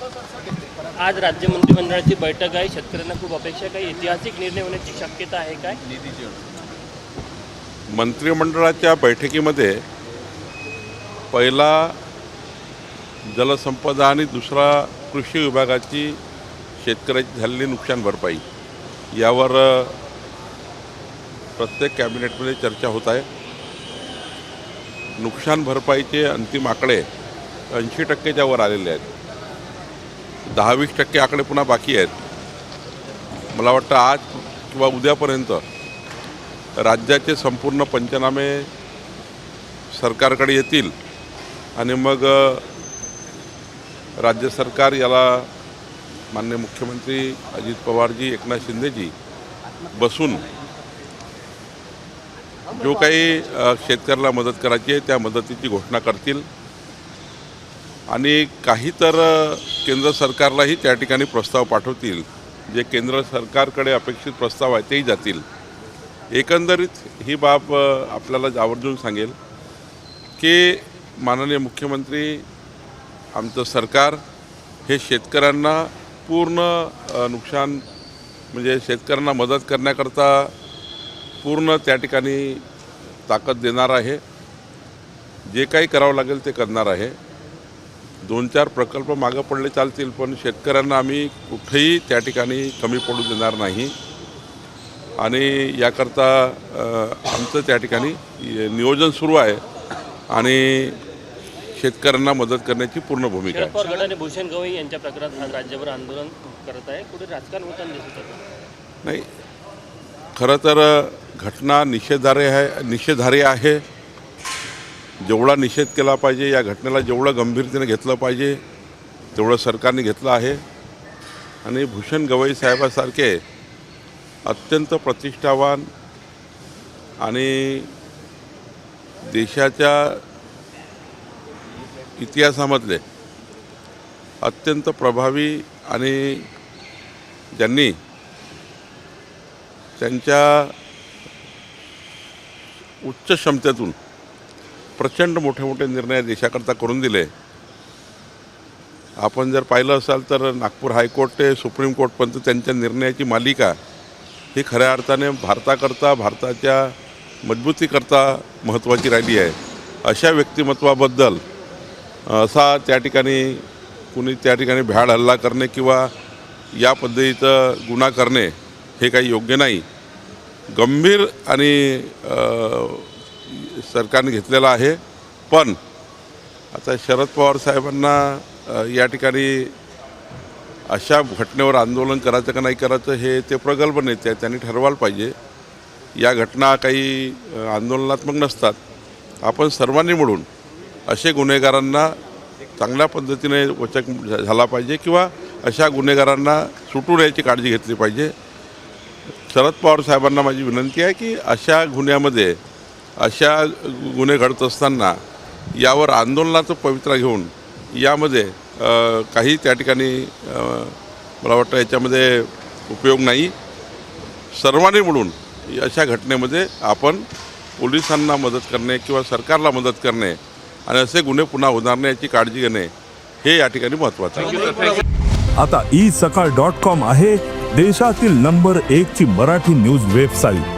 आज राज्य मंत्रिमंडळाची बैठक आहे. शेतकऱ्यांना खूप अपेक्षा काही ऐतिहासिक निर्णय होण्याची शक्यता आहे काय? मंत्रिमंडळाच्या बैठकीमध्ये पहिला जलसंपदा आणि दुसरा कृषी विभागाची शेतकऱ्याची झालेली नुकसान भरपाई. यावर प्रत्येक कॅबिनेटमध्ये चर्चा होत आहे. नुकसान भरपाईचे अंतिम आकडे ऐंशी टक्केच्या वर आलेले आहेत. दहा वीस टक्के आकडे पुन्हा बाकी आहेत. मला वाटतं आज किंवा उद्यापर्यंत राज्याचे संपूर्ण पंचनामे सरकारकडे येतील आणि मग राज्य सरकार याला मान्य मुख्यमंत्री अजित पवारजी एकनाथ शिंदेजी बसून जो काही शेतकऱ्याला मदत करायची आहे त्या मदतीची घोषणा करतील. आणि काही तर केंद्र सरकारलाही त्या ठिकाणी प्रस्ताव पाठवतील. जे केंद्र सरकारकडे अपेक्षित प्रस्ताव आहे तेही जातील. एकंदरीत ही बाब आपल्याला आवर्जून सांगेल की माननीय मुख्यमंत्री आमचं सरकार हे शेतकऱ्यांना पूर्ण नुकसान म्हणजे शेतकऱ्यांना मदत करण्याकरता पूर्ण त्या ठिकाणी ताकद देणार आहे. जे काही करावं लागेल ते करणार आहे. दोन चार प्रकल्प मागं पडले चालतील पण शेतकऱ्यांना आम्ही कुठेही त्या ठिकाणी कमी पडू देणार नाही. आणि याकरता आमचं त्या ठिकाणी नियोजन सुरू आहे आणि शेतकऱ्यांना मदत करण्याची पूर्ण भूमिका आहे. भूषण गवई यांच्या प्रकरणात आज राज्यभर आंदोलन करत आहे. कुठे राजकारण होताना दिसत नाही खरं तर घटना निषेधार्ह आहे निषेधार्ह आहे. जेवढा निषेध केला पाहिजे या घटनेला जेवढं गंभीरतेने घेतलं पाहिजे तेवढं सरकारने घेतलं आहे. आणि भूषण गवई साहेबासारखे अत्यंत प्रतिष्ठावान आणि देशाच्या इतिहासामधले अत्यंत प्रभावी आणि ज्यांनी त्यांच्या उच्च क्षमतेतून प्रचंड मोठे मोठे निर्णय देशाकरता करून दिले. आपण जर पाहिलं असाल तर नागपूर हायकोर्ट ते सुप्रीम कोर्टपर्यंत त्यांच्या निर्णयाची मालिका ही खऱ्या अर्थाने भारताकरता भारताच्या मजबूतीकरता महत्त्वाची राहिली आहे. अशा व्यक्तिमत्वाबद्दल असा त्या ठिकाणी कुणी त्या ठिकाणी भ्याड हल्ला करणे किंवा या पद्धतीचं गुन्हा करणे हे काही योग्य नाही. गंभीर आणि सरकारने घेतलेला आहे. पण आता शरद पवार साहेबांना या ठिकाणी अशा घटनेवर आंदोलन करायचं का नाही करायचं हे ते प्रगल्भ नेते आहेत त्यांनी ठरवायला पाहिजे. या घटना काही आंदोलनात्मक नसतात. आपण सर्वांनी मिळून असे गुन्हेगारांना चांगल्या पद्धतीने वचक झाला पाहिजे किंवा अशा गुन्हेगारांना सुटून यायची काळजी घेतली पाहिजे. शरद पवार साहेबांना माझी विनंती आहे की अशा गुन्ह्यामध्ये अशा गुन्हे घडत असताना यावर आंदोलनाचं पवित्रा घेऊन यामध्ये काही त्या ठिकाणी मला वाटतं याच्यामध्ये उपयोग नाही. सर्वांनी मिळून अशा घटनेमध्ये आपण पोलिसांना मदत करणे किंवा सरकारला मदत करणे आणि असे गुन्हे पुन्हा होणार नाही याची काळजी घेणे हे या ठिकाणी महत्त्वाचं आहे. आता ई सकाळ डॉट कॉम आहे देशातील नंबर एकची मराठी न्यूज वेबसाईट.